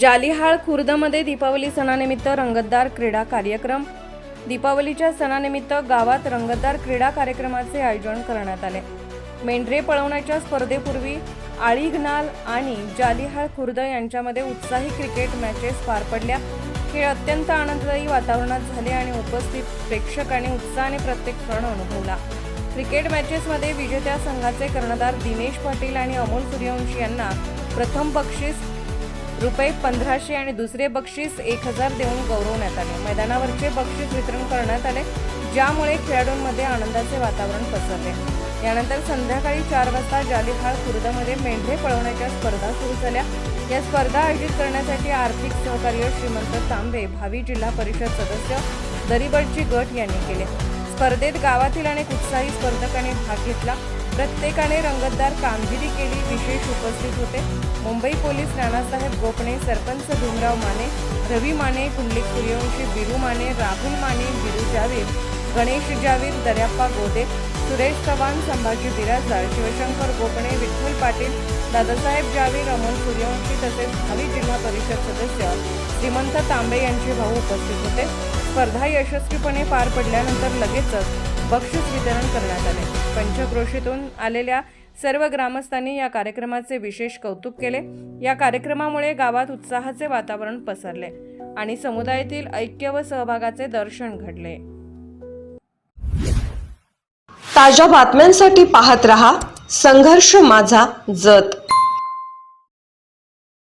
जालिहाळ खुर्दमध्ये दीपावली सणानिमित्त रंगतदार क्रीडा कार्यक्रम. दीपावलीच्या सणानिमित्त गावात रंगतदार क्रीडा कार्यक्रमाचे आयोजन करण्यात आले. मेंढरे पळवण्याच्या स्पर्धेपूर्वी आळीघनाल आणि जालिहाळ खुर्द यांच्यामध्ये उत्साही क्रिकेट मॅचेस पार पडल्या. खेळ अत्यंत आनंददायी वातावरणात झाले आणि उपस्थित प्रेक्षकांनी उत्साहाने प्रत्येक क्षण अनुभवला. क्रिकेट मॅचेसमध्ये विजेत्या संघाचे कर्णधार दिनेश पाटील आणि अमोल सूर्यवंशी यांना प्रथम बक्षीस रुपये पंधराशे आणि दुसरे बक्षीस एक हजार देऊन गौरवण्यात आले. मैदानावरचे बक्षीस वितरण करण्यात आले ज्यामुळे खेळाडूंमध्ये आनंदाचे वातावरण पसरले. यानंतर संध्याकाळी चार वाजता जालिहाळ खुर्दमध्ये मेंढे पळवण्याच्या स्पर्धा सुरू झाल्या. या स्पर्धा आयोजित करण्यासाठी आर्थिक सहकार्य श्रीमंत तांबे भावी जिल्हा परिषद सदस्य दरिबडची गट यांनी केले. स्पर्धेत गावातील अनेक उत्साही स्पर्धकांनी भाग घेतला. प्रत्येकाने रंगतदार कामगिरी केली विशेष उपस्थित होते. मुंबई पोलीस नानासाहेब गोपणे सरपंच भीमराव माने रवी माने कुंडलिक सूर्यवंशी बिरू माने राहुल माने बिरू जावीर गणेश जावीर दर्याप्पा गोदे सुरेश चव्हाण संभाजी बिराजदार शिवशंकर गोपणे विठ्ठल पाटील दादासाहेब जावीर अमोल सूर्यवंशी तसेच भावी जिल्हा परिषद सदस्य श्रीमंत तांबे यांचे भाऊ उपस्थित होते. स्पर्धा यशस्वीपणे पार पडल्यानंतर लगेचच बक्षीस वितरण करण्यात आले. पंचक्रोशीतून आलेल्या सर्व ग्रामस्थांनी या कार्यक्रमाचे विशेष कौतुक केले. या कार्यक्रमामुळे गावात उत्साहाचे वातावरण पसरले आणि समुदायातील ऐक्य व सहभागाचे दर्शन घडले. ताज्या बातम्यांसाठी पाहत रहा संघर्ष माझा जत.